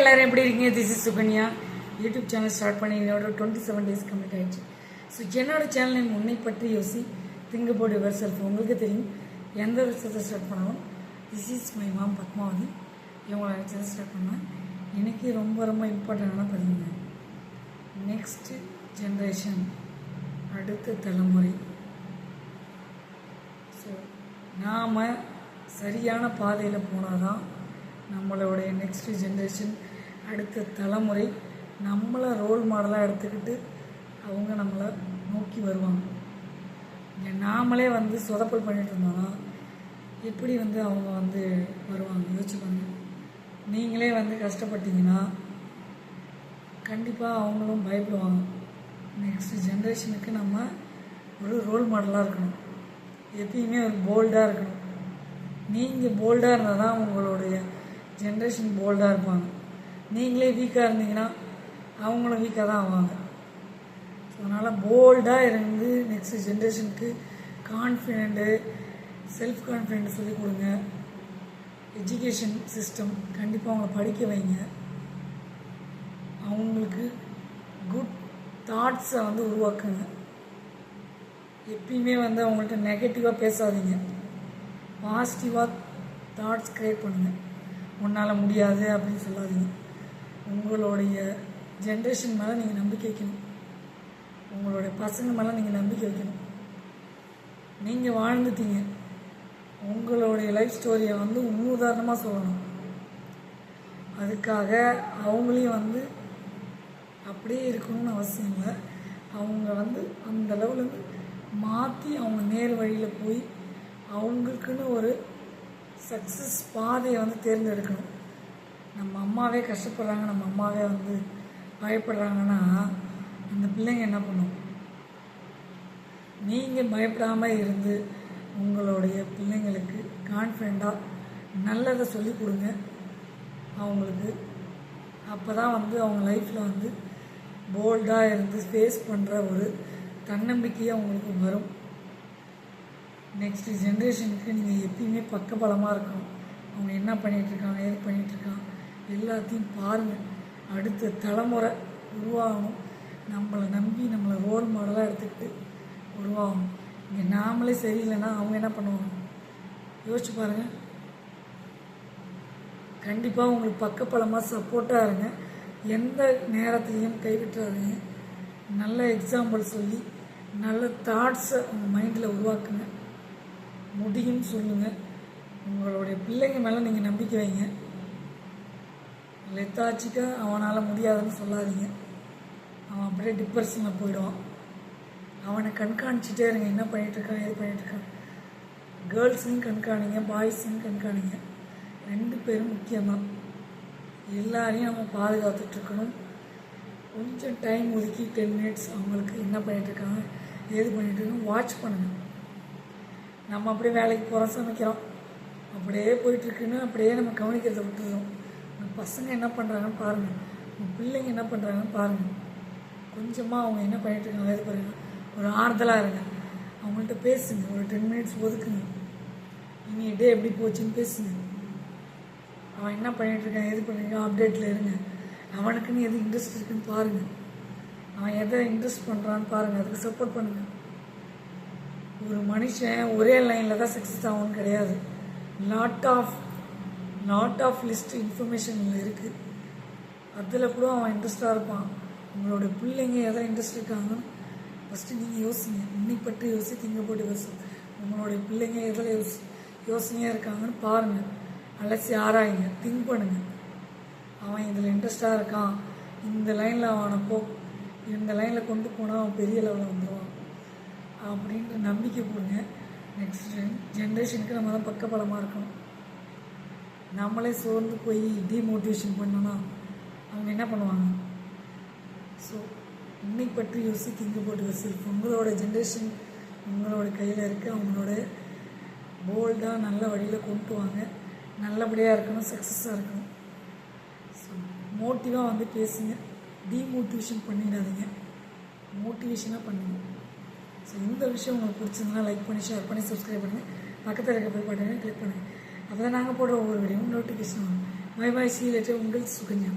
எல்லாரும் எப்படி இருக்கீங்க? This is Sukanya. YouTube channel start பண்ணி என்னோட டுவெண்ட்டி செவன் டேஸ் கம்ப்ளீட் ஆயிடுச்சு. ஸோ என்னோட சேனல் முன்னை பற்றி யோசி. திங்க் அபவுட் யுவர் செல்ஃப் உங்களுக்கு தெரியும். எந்த விஷயத்தை ஸ்டார்ட் பண்ணாலும் this is my mom Padmavathi. இவங்கள நினச்சதை ஸ்டார்ட் பண்ணேன் எனக்கு ரொம்ப ரொம்ப இம்பார்ட்டண்டான பதிவுங்க. நெக்ஸ்ட் ஜென்ரேஷன் அடுத்த தலைமுறை. ஸோ நாம் சரியான பாதையில் போனால் தான் நம்மளுடைய நெக்ஸ்ட் ஜென்ரேஷன் அடுத்த தலைமுறை நம்மளை ரோல் மாடலாக எடுத்துக்கிட்டு அவங்க நம்மளை நோக்கி வருவாங்க. நாமளே வந்து சொதப்பல் பண்ணிட்டு இருந்தோம்னா எப்படி வந்து அவங்க வந்து வருவாங்க? யோசிச்சு பாருங்க. நீங்களே வந்து கஷ்டப்பட்டீங்கன்னா கண்டிப்பாக அவங்களும் பயப்படுவாங்க. நெக்ஸ்ட் ஜென்ரேஷனுக்கு நம்ம ஒரு ரோல் மாடலாக இருக்கணும். எப்பயுமே ஒரு போல்டாக இருக்கணும். நீங்கள் போல்டாக இருந்தால் தான் உங்களுடைய ஜென்ரேஷன் போல்டாக இருப்பாங்க. நீங்களே வீக்காக இருந்தீங்கன்னா அவங்களும் வீக்காக தான் ஆவாங்க. ஸோ அதனால் போல்டாக இருந்து நெக்ஸ்ட் ஜென்ரேஷனுக்கு கான்ஃபிடென்ட்டு செல்ஃப் கான்ஃபிடென்ட் சொல்லிக் கொடுங்க. எஜுகேஷன் சிஸ்டம் கண்டிப்பாக அவங்கள படிக்க வைங்க. அவங்களுக்கு குட் தாட்ஸை வந்து உருவாக்குங்க. எப்பயுமே வந்து அவங்கள்ட்ட நெகட்டிவாக பேசாதீங்க. பாசிட்டிவாக தாட்ஸ் க்ரியேட் பண்ணுங்கள் உன்னால் முடியாது அப்படின்னு சொல்லாதீங்க. உங்களுடைய ஜென்ரேஷன் மேலே நீங்கள் நம்பிக்கை வைக்கணும். உங்களுடைய பசங்க மேலே நீங்கள் நம்பிக்கை வைக்கணும். நீங்கள் வாழ்ந்துட்டீங்க. உங்களுடைய லைஃப் ஸ்டோரியை வந்து முன்னுதாரணமாக சொல்லணும். அதுக்காக அவங்களையும் வந்து அப்படியே இருக்கணும்னு அவசியம் இல்லை. அவங்க வந்து அந்த லெவலுக்கு மாற்றி அவங்க நேர் வழியில் போய் அவங்களுக்குன்னு ஒரு சக்ஸஸ் பாதையை வந்து தேர்ந்தெடுக்கணும். நம்ம அம்மாவே கஷ்டப்படுறாங்க நம்ம அம்மாவே வந்து பயப்படுறாங்கன்னா அந்த பிள்ளைங்க என்ன பண்ணும்? நீங்கள் பயப்படாமல் இருந்து உங்களுடைய பிள்ளைங்களுக்கு கான்ஃபிடண்ட்டாக நல்லதை சொல்லிக் கொடுங்க. அவங்களுக்கு அப்போ தான் வந்து அவங்க லைஃப்பில் வந்து போல்டாக இருந்து ஃபேஸ் பண்ணுற ஒரு தன்னம்பிக்கை அவங்களுக்கு வரும். நெக்ஸ்ட் ஜென்ரேஷனுக்கு நீங்கள் எப்பயுமே பக்கபலமாக இருக்கணும். அவங்க என்ன பண்ணிகிட்ருக்காங்க ஏது பண்ணிகிட்ருக்காங்க எல்லாத்தையும் பாருங்கள் அடுத்த தலைமுறை உருவாகணும் நம்மளை நம்பி நம்மளை ரோல் மாடலாக எடுத்துக்கிட்டு உருவாகணும் இங்கே நாமளே சரியில்லைன்னா அவங்க என்ன பண்ணுவாங்க? யோசிச்சு பாருங்கள் கண்டிப்பாக உங்களுக்கு பக்கப்பலமாக சப்போர்ட்டாக இருங்க. எந்த நேரத்துலையும் கைவிட்டுறாதீங்க. நல்ல எக்ஸாம்பிள் சொல்லி நல்ல தாட்ஸை உங்கள் மைண்டில் உருவாக்குங்க. முடியும்னு சொல்லுங்கள் உங்களுடைய பிள்ளைங்க மேலே நீங்கள் நம்பிக்கை வைங்க. லெத்தாச்சிக்கா அவனால் முடியாதுன்னு சொல்லாதீங்க. அவன் அப்படியே டிப்ரெஷனில் போயிடுவான். அவனை கண்காணிச்சிட்டே இருங்க. என்ன பண்ணிகிட்ருக்கான் எது பண்ணிகிட்ருக்கான் கேர்ள்ஸையும் கண்காணிங்க பாய்ஸையும் கண்காணிங்க. ரெண்டு பேரும் முக்கியமாக எல்லாரையும் நம்ம பாதுகாத்துட்ருக்கணும் கொஞ்சம் டைம் ஒதுக்கி டென் மினிட்ஸ் அவங்களுக்கு என்ன பண்ணிகிட்ருக்காங்க எது பண்ணிகிட்ருக்காங்க வாட்ச் பண்ணுங்கள் நம்ம அப்படியே வேலைக்கு போகிறோம் சமைக்கிறோம். அப்படியே போயிட்டுருக்குன்னு அப்படியே நம்ம கவனிக்கிறத விட்டுருவோம் பசங்க என்ன பண்ணுறாங்கன்னு பாருங்கள் உங்கள் பிள்ளைங்க என்ன பண்ணுறாங்கன்னு பாருங்கள் கொஞ்சமாக அவங்க என்ன பண்ணிகிட்ருக்காங்க ஏது பாருங்கள் ஒரு ஆறுதலாக இருங்க. அவங்கள்ட்ட பேசுங்க. ஒரு டென் மினிட்ஸ் ஒதுக்குங்க. இனி டே எப்படி போச்சுன்னு பேசுங்க. அவன் என்ன பண்ணிகிட்ருக்கான் எது பண்ணிருக்கான் அப்டேட்டில் இருங்க. அவனுக்குன்னு எது இன்ட்ரெஸ்ட் இருக்குன்னு பாருங்கள் அவன் எதை இன்ட்ரெஸ்ட் பண்ணுறான்னு பாருங்கள் அதுக்கு சப்போர்ட் பண்ணுங்கள் ஒரு மனுஷன் ஒரே லைனில் தான் சக்ஸஸ் ஆகும்னு கிடையாது. Lot of not of list information இருக்குது அதில் கூட அவன் இன்ட்ரெஸ்டாக இருப்பான். உங்களோட பிள்ளைங்க எதை இன்ட்ரெஸ்ட் இருக்காங்கன்னு ஃபஸ்ட்டு நீங்கள் யோசிங்க. இன்னை யோசி திங்க போட்டு யோசி உங்களுடைய பிள்ளைங்க எதில் யோசி யோசனையாக இருக்காங்கன்னு பாருங்கள் அலசி ஆராயுங்க. திங்க் பண்ணுங்கள் அவன் இதில் இன்ட்ரெஸ்டாக இருக்கான். இந்த லைனில் அவனை போ. இந்த லைனில் கொண்டு போனால் அவன் பெரிய லெவலில் வந்துடுவான் அப்படின்ற நம்பிக்கை போடுங்க நெக்ஸ்ட் ஜென்ரேஷனுக்கு நம்ம தான் பக்கபலமாக இருக்கணும். நம்மளே சோர்ந்து போய் டிமோட்டிவேஷன் பண்ணோன்னா அவங்க என்ன பண்ணுவாங்க? ஸோ உன்னை பற்றி யோசி திங்க் போட்டு செல்ஃப் உங்களோட ஜென்ரேஷன் உங்களோட கையில் இருக்குது அவங்களோட போல்டாக நல்ல வழியில் கொண்டு வாங்க. நல்லபடியாக இருக்கணும் சக்ஸஸாக இருக்கணும். ஸோ மோட்டிவாக வந்து பேசுங்க. டிமோட்டிவேஷன் பண்ணிடாதீங்க. மோட்டிவேஷனாக பண்ணுங்க. ஸோ இந்த விஷயம் உங்களுக்கு பிடிச்சிருந்தனா லைக் பண்ணி ஷேர் பண்ணி சப்ஸ்கிரைப் பண்ணுங்கள் பக்கத்தில் இருக்க போய் பட்டனை கிளிக் பண்ணுங்கள் அப்போ தான் நாங்கள் போடுற ஒவ்வொரு வீடியோவும் நோட்டிஃபிகேஷன் வரும். பை பாய் சீலட்டு உங்கள் சுகன்யா.